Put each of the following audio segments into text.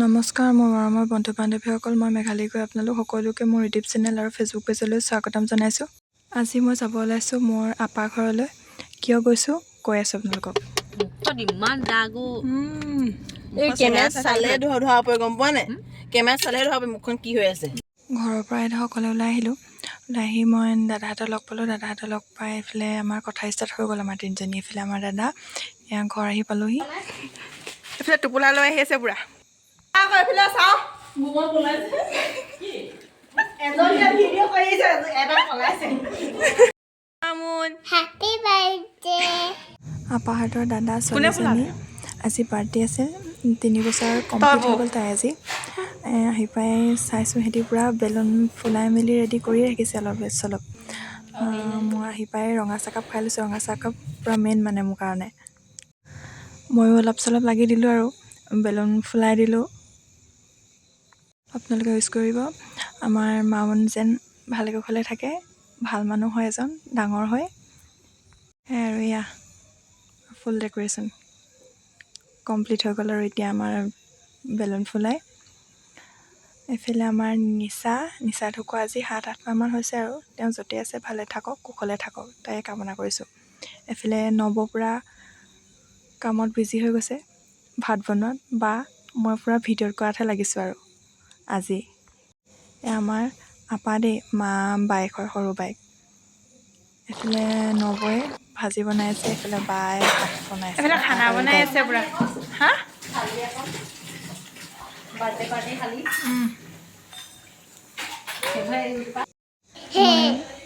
নমস্কাৰ মোৰ মৰমৰ বন্ধু বান্ধৱীসকল মই মেঘালী গৈ আপোনালোক সকলোকে মোৰ ইউটিউব চেনেল আৰু ফেচবুক পেজলৈ স্বাগতম জনাইছোঁ। আজি মই যাব ওলাইছোঁ মোৰ আপা ঘৰলৈ। কিয় গৈছোঁ? কৈ আছোঁ আপোনালোকক। ঘৰৰ পৰা এডোখৰ অকলে ওলাই আহিলোঁ। ওলাই আহি মই দাদাহঁতক লগ পালোঁ। দাদাহঁতক লগ পাই এইফালে আমাৰ কথা ষ্টাৰ্ট হৈ গ'ল আমাৰ তিনিজনী এইফালে আমাৰ দাদা। এয়া ঘৰ আহি পালোহি। এইফালে টোপোলা লৈ আহি আছে পুৰা। এইফালে চাওঁ birthday. আপাহঁতৰ দাদা ছোৱালীজনী আজি বাৰ্থডে আছে। তিনি বছৰ কমপ্লিট হৈ গ'ল তাই আজি। আহি পাই চাইছোঁ সিহঁতি পূৰা বেলুন ফুলাই মেলি ৰেডি কৰি ৰাখিছে অলপ চলপ মই আহি পাই ৰঙা চাহকাপ খাই লৈছোঁ। ৰঙা চাহকাপ পূৰা মেইন মানে মোৰ কাৰণে। ময়ো অলপ চলপ লাগি দিলোঁ আৰু। বেলুন ফুলাই দিলোঁ। আপোনালোকে ইউজ কৰিব। আমাৰ মাউন যেন ভালে কুশলে থাকে ভাল মানুহ হয় এজন ডাঙৰ হয়। সেয়াই আৰু এয়া ফুল ডেক'ৰেশ্যন কমপ্লিট হৈ গ'ল আৰু এতিয়া আমাৰ বেলুন ফুলাই। এইফালে আমাৰ নিচা নিচা ঢুকুৱা আজি সাত আঠ মাহমান হৈছে আৰু। তেওঁ য'তে আছে ভালে থাকক কুশলে থাকক তাকে কামনা কৰিছোঁ। এইফালে নৱ পূৰা কামত বিজি হৈ গৈছে ভাত বনোৱাত বা মই পূৰা ভিডিঅ'ত কৰাতহে লাগিছোঁ আৰু। আজি। এয়া আমাৰ আপা দেই মা বায়েকৰ সৰু বায়েক এইফালে নবৌয়ে ভাজি বনাই আছে এইফালে বায়ে ভাত বনাই আছে। খানা বনাই আছে পুৰা। হা?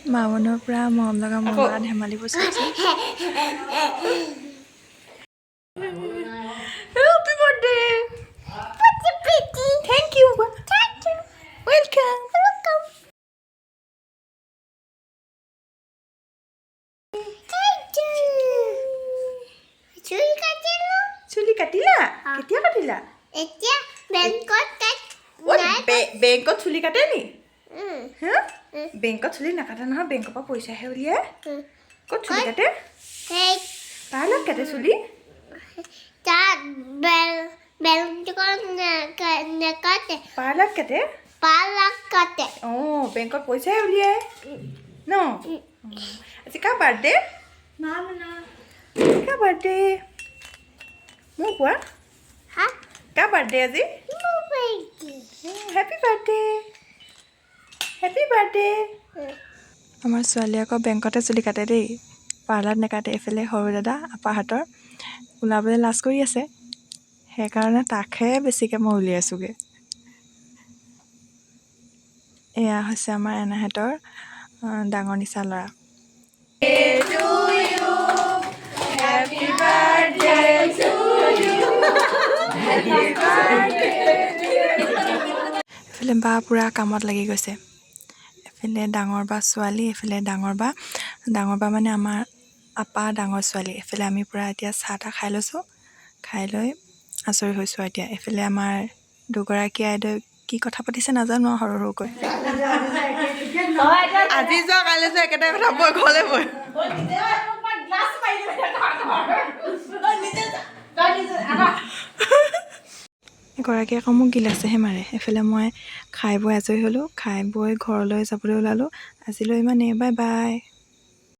মা মনৰ পৰা মৰম লগা মৰম ধেমালিবোৰ চাইছোঁ চুলি কাটিলা কেতিয়া কাটিলা? এতিয়া বেংকত বেংকত চুলি কাটে নি? হা? বেংকত চুলি নাকাটে নহয় বেংকৰ পৰা পইচাহে উলিয়াই। ক'ত চুলি কাটে? পাৰ্লাৰত কাটে চুলি? পাৰ্লাৰত কাটে? পালাক কাটে। অঁ বেংকত পইচাহে উলিয়াই। ন? আজি কাৰ বাৰ্থডে? কাৰ বাৰ্থডে? কোৱা হা কাৰ বাৰ্থডে আজি? হেপী বাৰ্থডে হেপী বাৰ্থডে আমাৰ ছোৱালীয়ে আকৌ বেংকতে চুলি কাটে দেই। পাৰ্লাৰত নেকাটে এইফালে সৰু দাদা আপাহঁতৰ ওলাবলৈ লাজ কৰি আছে। সেইকাৰণে তাকহে বেছিকৈ মই উলিয়াইছোঁগৈ এয়া হৈছে আমাৰ এনাহঁতৰ ডাঙৰ নিচা ল'ৰা। এইফালে বা পূৰা কামত লাগি গৈছে। এইফালে ডাঙৰ বা ছোৱালী এইফালে ডাঙৰ বা ডাঙৰ বা মানে আমাৰ আপা ডাঙৰ ছোৱালী। এইফালে আমি পূৰা এতিয়া চাহ তাহ খাই লৈছোঁ। খাই লৈ আজৰি হৈছোঁ আৰু এতিয়া। এইফালে আমাৰ দুগৰাকী আইদেউ কি কথা পাতিছে নাজানো আৰু সৰু সৰুকৈ। আজি যোৱা কাইলৈ যোৱা একেটাই কথা বৈ ঘৰলৈ বৈ এগৰাকীয়ে আকৌ মোক গিলাচেহে মাৰে। এইফালে মই খাই বৈ আজৰি হ'লোঁ খাই বৈ ঘৰলৈ যাবলৈ ওলালোঁ। আজিলৈ ইমানেই বাই বাই।